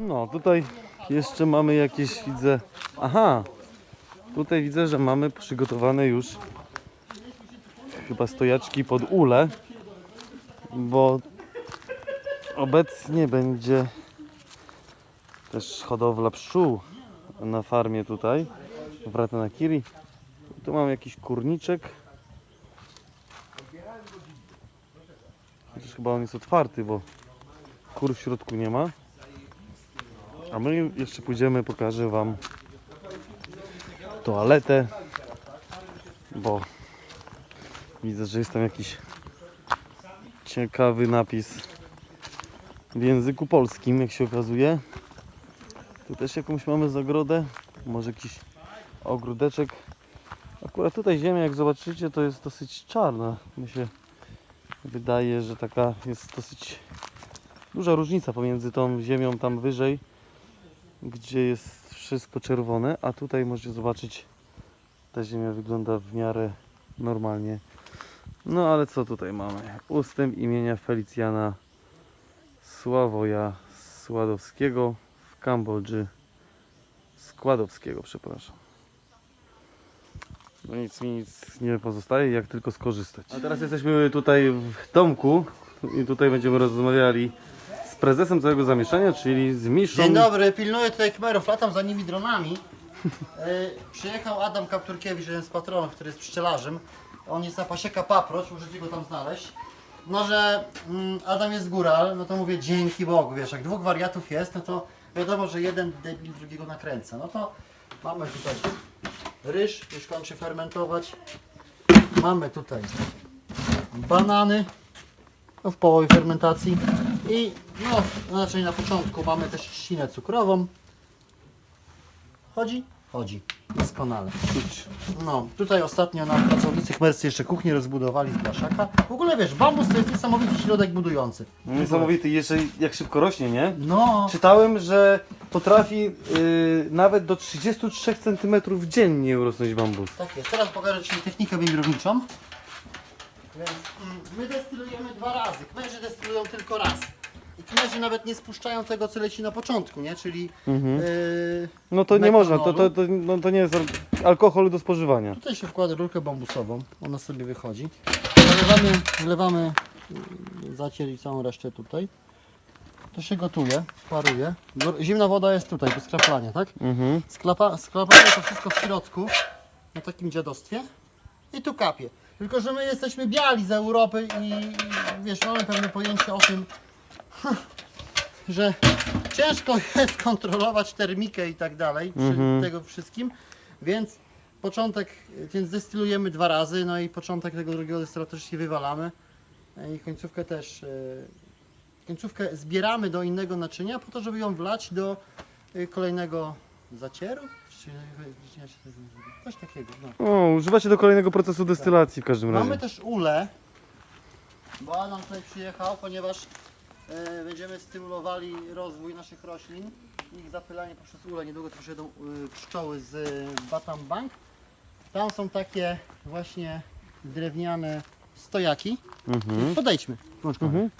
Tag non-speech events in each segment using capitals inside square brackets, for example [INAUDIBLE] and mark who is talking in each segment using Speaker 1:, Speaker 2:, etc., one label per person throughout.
Speaker 1: No, tutaj jeszcze mamy jakieś, widzę... Aha! Tutaj widzę, że mamy przygotowane już chyba stojaczki pod ule, bo obecnie będzie też hodowla pszczół na farmie tutaj w Ratanakiri. Tu mam jakiś kurniczek. Chociaż chyba on jest otwarty, bo kur w środku nie ma. A my jeszcze pójdziemy, pokażę Wam toaletę, bo widzę, że jest tam jakiś ciekawy napis w języku polskim, jak się okazuje. Tu też jakąś mamy zagrodę, może jakiś ogródeczek. Akurat tutaj ziemia, jak zobaczycie, to jest dosyć czarna. Mi się wydaje, że taka jest dosyć duża różnica pomiędzy tą ziemią tam wyżej, gdzie jest wszystko czerwone, a tutaj możecie zobaczyć, ta ziemia wygląda w miarę normalnie. No ale co tutaj mamy? Ustęp imienia Felicjana Sławoja Składowskiego w Kambodży. Składowskiego, przepraszam. No nic mi nic nie pozostaje, jak tylko skorzystać. A teraz jesteśmy tutaj w domku i tutaj będziemy rozmawiali prezesem całego zamieszania, czyli z Miszą.
Speaker 2: Dzień dobry, pilnuję tutaj kmerów, latam za nimi dronami. [LAUGHS] E, przyjechał Adam Kapturkiewicz, jeden z patronów, który jest pszczelarzem. On jest na pasieka paproć, możecie go tam znaleźć. No, że mm, Adam jest góral, no to mówię dzięki Bogu, wiesz, jak dwóch wariatów jest, no to wiadomo, że jeden debil drugiego nakręca. No to mamy tutaj ryż, już kończy fermentować. Mamy tutaj banany, no w połowie fermentacji i no znaczy na początku mamy też trzcinę cukrową. Chodzi? Chodzi. Doskonale. No, tutaj ostatnio na pracownicy chmerscy jeszcze kuchnię rozbudowali z blaszaka. W ogóle wiesz, bambus to jest niesamowity środek budujący.
Speaker 1: Niesamowity, jeszcze jak szybko rośnie, nie?
Speaker 2: No,
Speaker 1: Czytałem, że potrafi yy, nawet do 33 cm dziennie urosnąć bambus.
Speaker 2: tak jest. Teraz pokażę Ci technikę węgrowniczą. Więc mm, my destylujemy dwa razy. Kmerzy destylują tylko raz. Kmerzy nawet nie spuszczają tego, co leci na początku, nie? Czyli yy,
Speaker 1: No to nie można, to, to, to, no, to nie jest al- alkohol do spożywania.
Speaker 2: Tutaj się wkłada rurkę bambusową, ona sobie wychodzi. Wlewamy, wlewamy y, zacier i całą resztę tutaj. To się gotuje, paruje. Gor- Zimna woda jest tutaj, do skraplania, tak?
Speaker 1: Mhm.
Speaker 2: Sklapa, sklapamy to wszystko w środku, na takim dziadostwie i tu kapie. Tylko, że my jesteśmy biali z Europy i, wiesz, mamy pewne pojęcie o tym, [LAUGHS] że ciężko jest kontrolować termikę i tak dalej przy
Speaker 1: Mhm.
Speaker 2: tego wszystkim, więc początek, więc destylujemy dwa razy, no i początek tego drugiego destylatu też się wywalamy i końcówkę też, e, końcówkę zbieramy do innego naczynia po to, żeby ją wlać do e, kolejnego zacieru, czy się tego coś takiego, no.
Speaker 1: O, używacie do kolejnego procesu destylacji w każdym razie.
Speaker 2: Mamy też ule, bo Adam tutaj przyjechał, ponieważ będziemy stymulowali rozwój naszych roślin, ich zapylanie poprzez ule. Niedługo tu przyjedą y, pszczoły z y, Batam Bank. Tam są takie właśnie drewniane stojaki.
Speaker 1: Mhm.
Speaker 2: Podejdźmy.
Speaker 1: Mhm.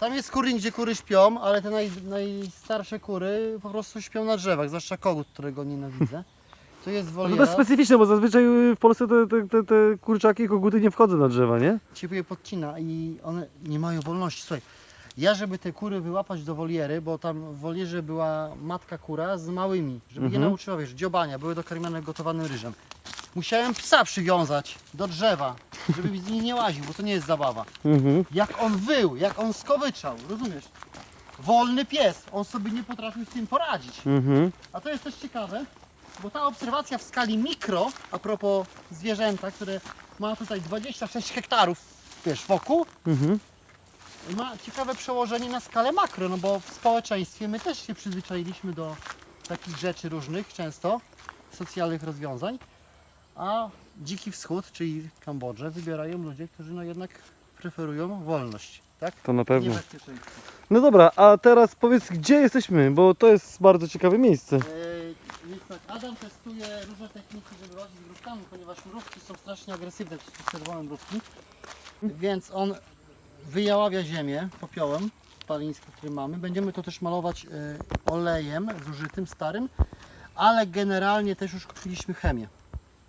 Speaker 2: Tam jest kurnik, gdzie kury śpią, ale te naj, najstarsze kury po prostu śpią na drzewach, zwłaszcza kogut, którego nienawidzę. [LAUGHS] Tu jest
Speaker 1: No
Speaker 2: woliera.
Speaker 1: to jest specyficzne, bo zazwyczaj y, w Polsce te, te, te, te kurczaki i koguty nie wchodzą na drzewa, nie?
Speaker 2: ciebie podcina i one nie mają wolności. Słuchaj, ja żeby te kury wyłapać do woliery, bo tam w wolierze była matka kura z małymi, żeby je
Speaker 1: Mhm.
Speaker 2: nauczyła, wiesz, dziobania, były dokarmiane gotowanym ryżem. Musiałem psa przywiązać do drzewa, żeby z nim nie łaził, bo to nie jest zabawa.
Speaker 1: Mhm.
Speaker 2: Jak on wył, jak on skowyczał, rozumiesz? Wolny pies, on sobie nie potrafił z tym poradzić.
Speaker 1: Mhm.
Speaker 2: A to jest też ciekawe, bo ta obserwacja w skali mikro, a propos zwierzęta, które ma tutaj 26 hektarów, wiesz, wokół,
Speaker 1: Mhm.
Speaker 2: Ma ciekawe przełożenie na skalę makro, no bo w społeczeństwie my też się przyzwyczailiśmy do takich rzeczy różnych, często socjalnych rozwiązań, a dziki wschód, czyli Kambodżę, wybierają ludzie, którzy no jednak preferują wolność, tak?
Speaker 1: To na pewno.
Speaker 2: Niebezpieczeństwo.
Speaker 1: No dobra, a teraz powiedz, gdzie jesteśmy, bo to jest bardzo ciekawe miejsce.
Speaker 2: Yy, Więc tak, Adam testuje różne techniki, żeby z mrówkami, ponieważ mrówki są strasznie agresywne, czerwone mrówki. Więc on wyjaławia ziemię popiołem szpaliński, który mamy. Będziemy to też malować e, olejem zużytym, starym, ale generalnie też już kupiliśmy chemię.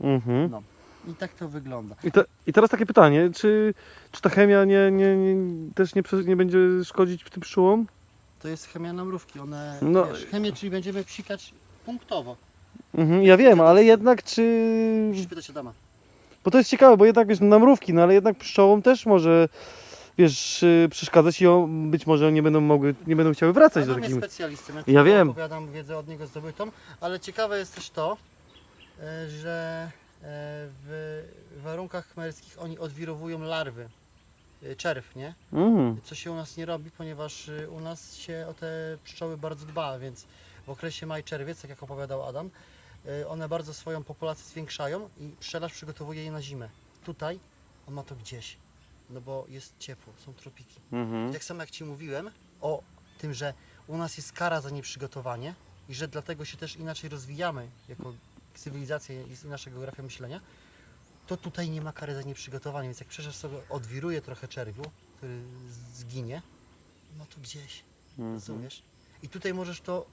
Speaker 1: Mhm.
Speaker 2: No. I tak to wygląda.
Speaker 1: I, te, I teraz takie pytanie, czy, czy ta chemia nie, nie, nie, też nie, nie będzie szkodzić tym pszczółom?
Speaker 2: To jest chemia na mrówki. One,
Speaker 1: No.
Speaker 2: wiesz, chemię, czyli będziemy psikać punktowo.
Speaker 1: Mhm, ja wiem, ale jednak czy...
Speaker 2: Musisz pytać Adama.
Speaker 1: Bo to jest ciekawe, bo jednak wiesz, na mrówki, no ale jednak pszczołom też może, wiesz, y, przeszkadzać i być może nie będą mogły, nie będą chciały wracać do
Speaker 2: Adam jest specjalistą. Ja,
Speaker 1: Ja wiem.
Speaker 2: Opowiadam wiedzę od niego zdobytą, ale ciekawe jest też to, e, że e, w warunkach chmerskich oni odwirowują larwy, e, czerw, nie?
Speaker 1: Mhm.
Speaker 2: Co się u nas nie robi, ponieważ y, u nas się o te pszczoły bardzo dba, więc w okresie maj-czerwiec, tak jak opowiadał Adam, one bardzo swoją populację zwiększają i pszczelarz przygotowuje je na zimę. Tutaj on ma to gdzieś, no bo jest ciepło, są tropiki. I
Speaker 1: Mhm.
Speaker 2: tak samo jak Ci mówiłem o tym, że u nas jest kara za nieprzygotowanie i że dlatego się też inaczej rozwijamy jako cywilizacja i nasza geografia myślenia, to tutaj nie ma kary za nieprzygotowanie, więc jak przecież sobie odwiruje trochę czerwiu, który zginie, no to gdzieś,
Speaker 1: Mhm.
Speaker 2: rozumiesz? I tutaj możesz to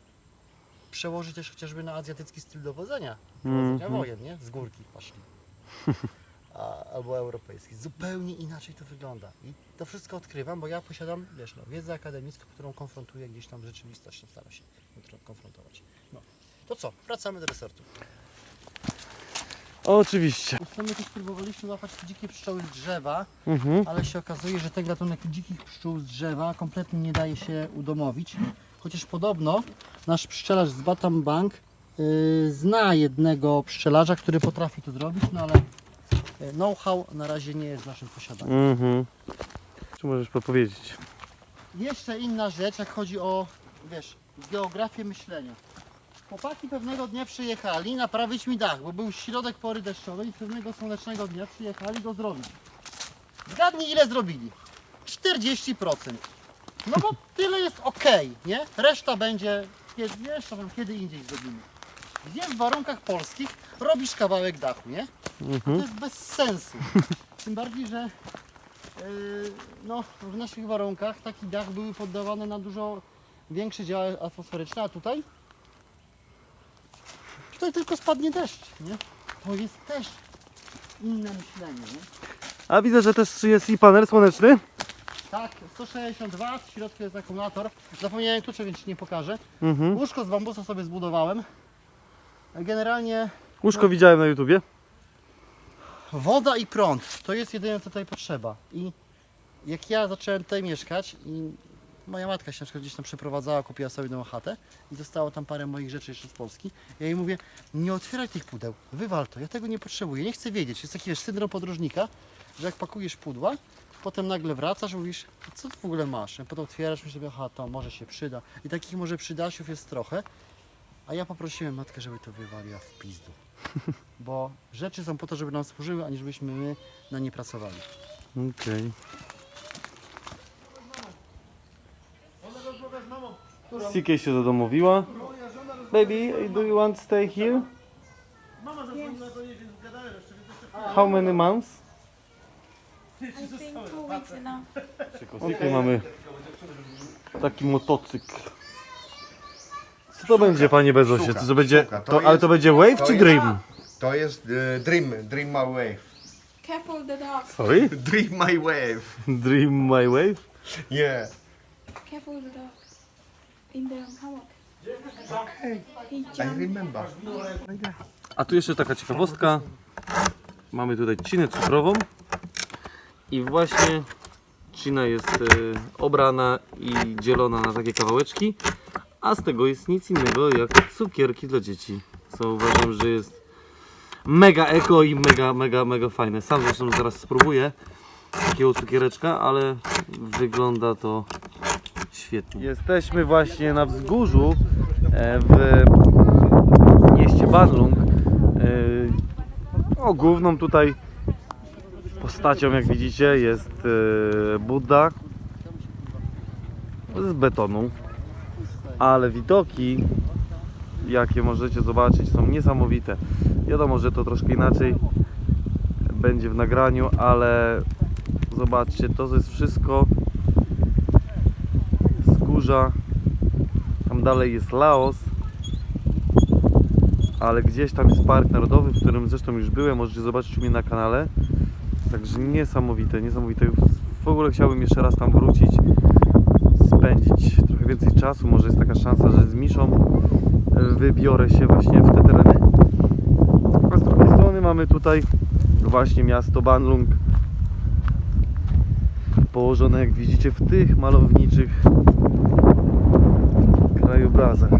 Speaker 2: przełożyć też chociażby na azjatycki styl dowodzenia, dowodzenia wojen, nie? Z górki poszli. [LAUGHS] A, albo europejski. Zupełnie inaczej to wygląda. I to wszystko odkrywam, bo ja posiadam, wiesz, no, wiedzę akademicką, którą konfrontuję gdzieś tam z rzeczywistością, staram się konfrontować. No. To co? Wracamy do resortu.
Speaker 1: Oczywiście.
Speaker 2: My też próbowaliśmy łapać dzikie pszczoły z drzewa,
Speaker 1: Mhm.
Speaker 2: ale się okazuje, że ten gatunek dzikich pszczół z drzewa kompletnie nie daje się udomowić. Chociaż podobno nasz pszczelarz z Batam Bank yy, zna jednego pszczelarza, który potrafi to zrobić, no ale know-how na razie nie jest w naszym posiadaniu.
Speaker 1: Mhm. Czy możesz podpowiedzieć?
Speaker 2: Jeszcze inna rzecz, jak chodzi o, wiesz, geografię myślenia. Chłopaki pewnego dnia przyjechali naprawić mi dach, bo był środek pory deszczowej i pewnego słonecznego dnia przyjechali go zrobić. Zgadnij ile zrobili? 40%. No bo tyle jest ok, nie? Reszta będzie, reszta tam kiedy indziej zrobimy. Gdzie w warunkach polskich robisz kawałek dachu, nie? To
Speaker 1: Mhm.
Speaker 2: jest bez sensu. [LAUGHS] Tym bardziej, że yy, no, w naszych warunkach taki dach były poddawane na dużo większe działy atmosferyczne, a tutaj tutaj tylko spadnie deszcz, nie? To jest też inne myślenie, nie?
Speaker 1: A widzę, że też jest i panel słoneczny.
Speaker 2: Tak, 162, w środku jest akumulator. Zapomniałem klucze, więc ci nie pokażę.
Speaker 1: Mhm.
Speaker 2: Łóżko z bambusa sobie zbudowałem. Generalnie
Speaker 1: Łóżko widziałem na YouTubie.
Speaker 2: Woda i prąd to jest jedyne co tutaj potrzeba. I jak ja zacząłem tutaj mieszkać i moja matka się na przykład gdzieś tam przeprowadzała, kupiła sobie nową chatę i zostało tam parę moich rzeczy jeszcze z Polski. Ja jej mówię, nie otwieraj tych pudeł, wywal to, ja tego nie potrzebuję, nie chcę wiedzieć. Jest taki wiesz, syndrom podróżnika, że jak pakujesz pudła, potem nagle wracasz i mówisz, co ty w ogóle masz? Potem otwierasz, myślisz sobie, aha, to może się przyda. I takich może przydasiów jest trochę. A ja poprosiłem matkę, żeby to wywaliła w pizdu. [LAUGHS] Bo rzeczy są po to, żeby nam służyły, a nie żebyśmy my na nie pracowali.
Speaker 1: Okej. CK się zadomowiła. Baby, do you want to stay here? How many months?
Speaker 3: I think two weeks enough.
Speaker 1: Tutaj mamy taki motocykl. Co to będzie, panie Bezosie?
Speaker 4: Szuka,
Speaker 1: To, to będzie.
Speaker 4: To
Speaker 1: to, ale
Speaker 4: jest-
Speaker 1: to będzie wave
Speaker 4: to
Speaker 1: czy
Speaker 4: jest-
Speaker 1: dream?
Speaker 4: To jest e, Dream, Dream My Wave.
Speaker 3: Careful the dog.
Speaker 1: Sorry? [LAUGHS]
Speaker 4: Dream My Wave.
Speaker 1: Dream my wave?
Speaker 4: Yeah.
Speaker 3: Careful the dog. In the hammock. He
Speaker 4: I
Speaker 3: jumped.
Speaker 4: remember.
Speaker 1: A tu jeszcze taka ciekawostka. Mamy tutaj trzcinę cukrową. I właśnie trzcina jest e, obrana i dzielona na takie kawałeczki. A z tego jest nic innego jak cukierki dla dzieci. Co uważam, że jest mega eko i mega, mega, mega fajne. Sam zresztą zaraz spróbuję takiego cukiereczka, ale wygląda to świetnie. Jesteśmy właśnie na wzgórzu e, w mieście Banlung. Yy, O, główną tutaj postacią, jak widzicie, jest yy, Buddha z betonu. Ale widoki, jakie możecie zobaczyć, są niesamowite. Wiadomo, że to troszkę inaczej będzie w nagraniu, ale zobaczcie, to jest wszystko Kambodża, tam dalej jest Laos, ale gdzieś tam jest park narodowy, w którym zresztą już byłem, możecie zobaczyć u mnie na kanale. Także niesamowite, niesamowite. W ogóle chciałbym jeszcze raz tam wrócić, spędzić więcej czasu. Może jest taka szansa, że z Miszą e, wybiorę się właśnie w te tereny. A z drugiej strony mamy tutaj właśnie miasto Banlung, położone jak widzicie w tych malowniczych krajobrazach.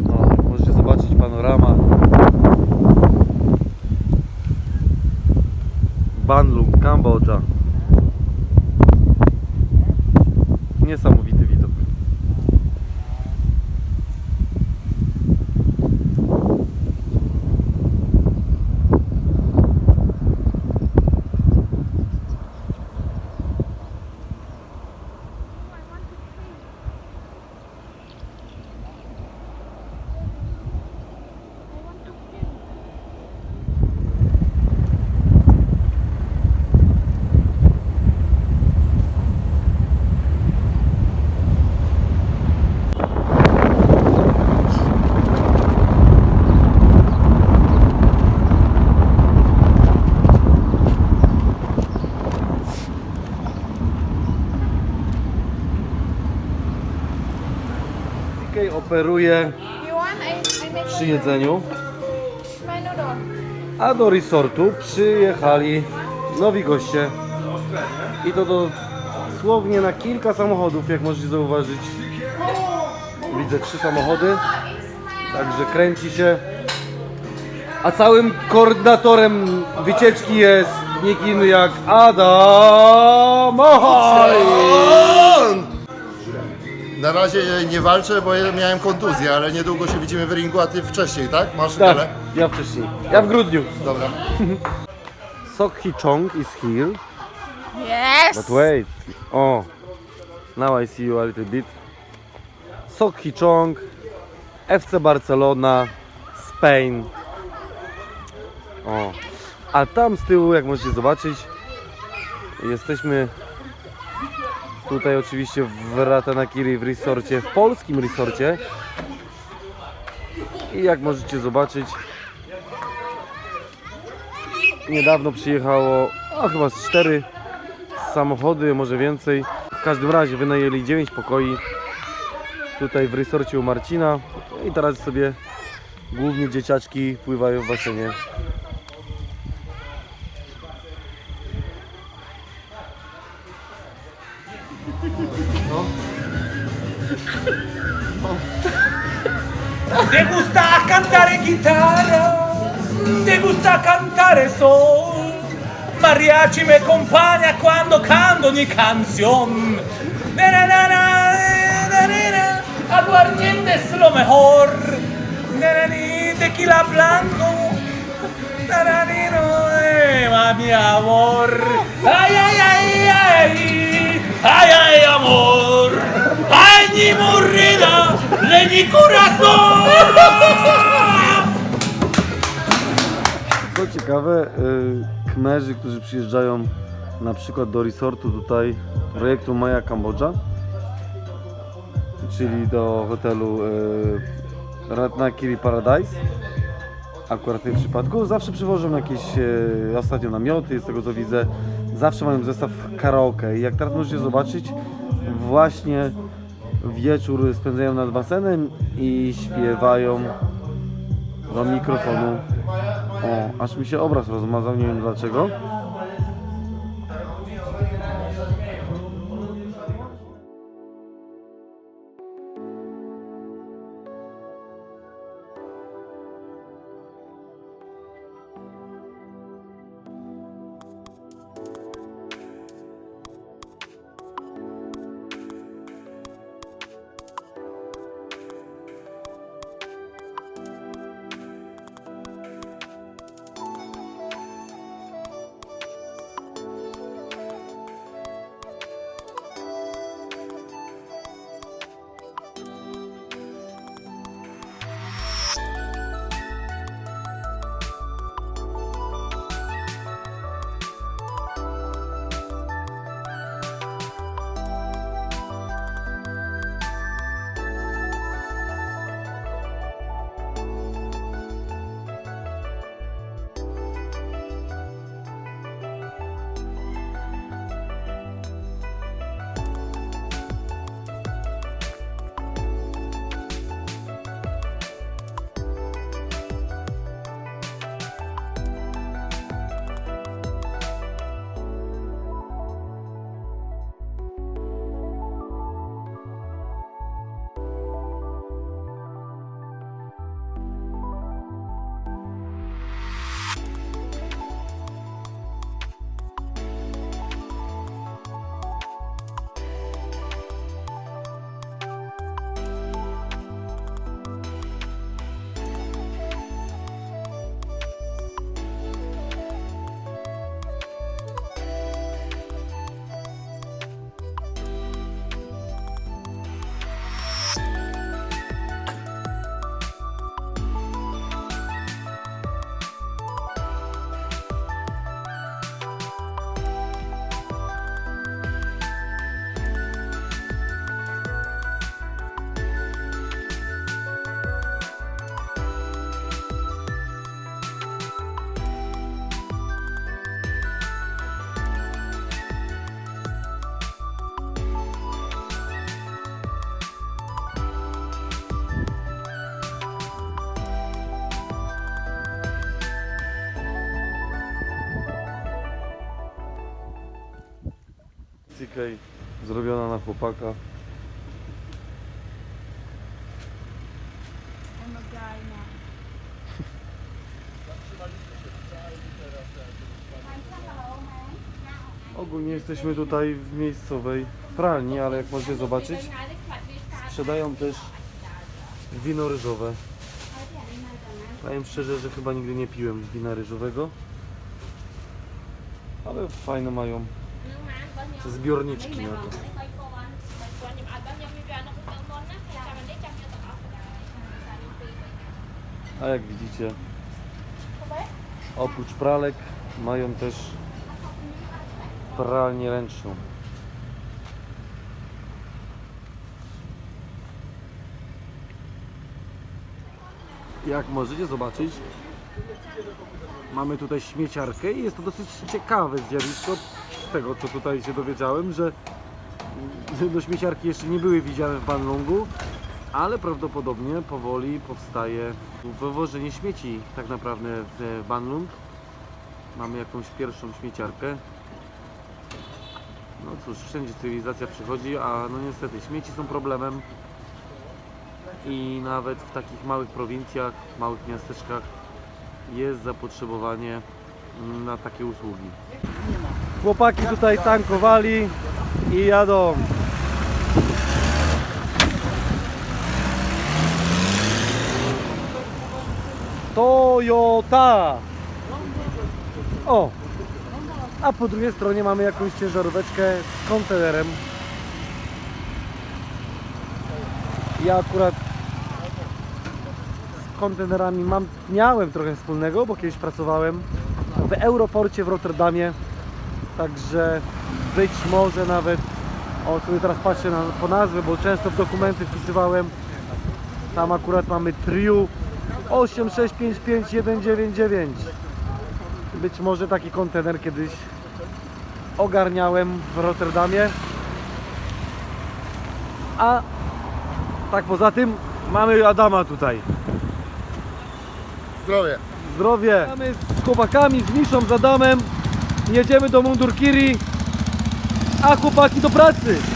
Speaker 1: No, jak możecie zobaczyć panorama Banlung, Kambodża. Niesamowity widok.
Speaker 3: Make
Speaker 1: przy jedzeniu, a do resortu przyjechali nowi goście. I to dosłownie na kilka samochodów, jak możecie zauważyć. Widzę trzy samochody, także kręci się. A całym koordynatorem wycieczki jest nikt jak Adam!
Speaker 5: Na razie nie walczę, bo miałem kontuzję, ale niedługo się widzimy w ringu, a ty wcześniej, tak? Masz
Speaker 1: Tak,
Speaker 5: galę?
Speaker 1: ja wcześniej. Ja w grudniu.
Speaker 5: Dobra. [LAUGHS]
Speaker 1: Sok Hee Chong is here.
Speaker 3: Yes.
Speaker 1: But wait. Oh. Now I see you a little bit. Sok Hee Chong, FC Barcelona, Spain. O. A tam z tyłu, jak możecie zobaczyć, jesteśmy tutaj oczywiście w Ratanakiri w resorcie, w polskim resorcie. I jak możecie zobaczyć, niedawno przyjechało, a chyba z cztery samochody, może więcej. W każdym razie wynajęli 9 pokoi tutaj w resorcie u Marcina i teraz sobie głównie dzieciaczki pływają w basenie.
Speaker 6: Te gusta cantare chitarra, te gusta cantare sol. Mariachi me acompaña cuando canto mi canción. Na, na, na, na, na, na, na. Aguardiente es lo mejor. Na, na, ni, tequila blanco. Na, na, ni, no, eh, ma mi amor. Ay, ay, ay, ay. Ay, amor. Ay, ni morrida. Le mi corazón.
Speaker 1: Co ciekawe, y, kmerzy, którzy przyjeżdżają na przykład do resortu tutaj projektu Maja Kambodża, czyli do hotelu y, Ratnakiri Paradise, akurat w tym przypadku, zawsze przywożą jakieś e, ostatnio namioty, z tego co widzę, zawsze mają zestaw karaoke i jak teraz możecie zobaczyć, właśnie wieczór spędzają nad basenem i śpiewają do mikrofonu. O, aż mi się obraz rozmazał, nie wiem dlaczego. Okej, zrobiona na chłopaka. Ogólnie jesteśmy tutaj w miejscowej pralni, ale jak możecie zobaczyć, sprzedają też wino ryżowe. Powiem szczerze, że chyba nigdy nie piłem wina ryżowego. Ale fajne mają zbiorniczki na to. A jak widzicie, oprócz pralek mają też pralnię ręczną. Jak możecie zobaczyć, mamy tutaj śmieciarkę i jest to dosyć ciekawe zjawisko tego co tutaj się dowiedziałem, że no, śmieciarki jeszcze nie były widziane w Banlongu, ale prawdopodobnie powoli powstaje wywożenie śmieci tak naprawdę w Banlung. Mamy jakąś pierwszą śmieciarkę. No cóż, wszędzie cywilizacja przychodzi, a no niestety śmieci są problemem i nawet w takich małych prowincjach, małych miasteczkach jest zapotrzebowanie na takie usługi. Chłopaki tutaj tankowali i jadą. Toyota! O! A po drugiej stronie mamy jakąś ciężaróweczkę z kontenerem. Ja akurat z kontenerami mam, miałem trochę wspólnego, bo kiedyś pracowałem w Europorcie w Rotterdamie. Także być może nawet, o sobie teraz patrzę na, po nazwę, bo często w dokumenty wpisywałem. Tam akurat mamy Triu 8655199. Być może taki kontener kiedyś ogarniałem w Rotterdamie. A tak poza tym mamy Adama tutaj.
Speaker 5: Zdrowie.
Speaker 1: Zdrowie! Mamy z chłopakami, z Miszą, z Adamem. Jedziemy do Mundurkiri, a chłopaki do pracy.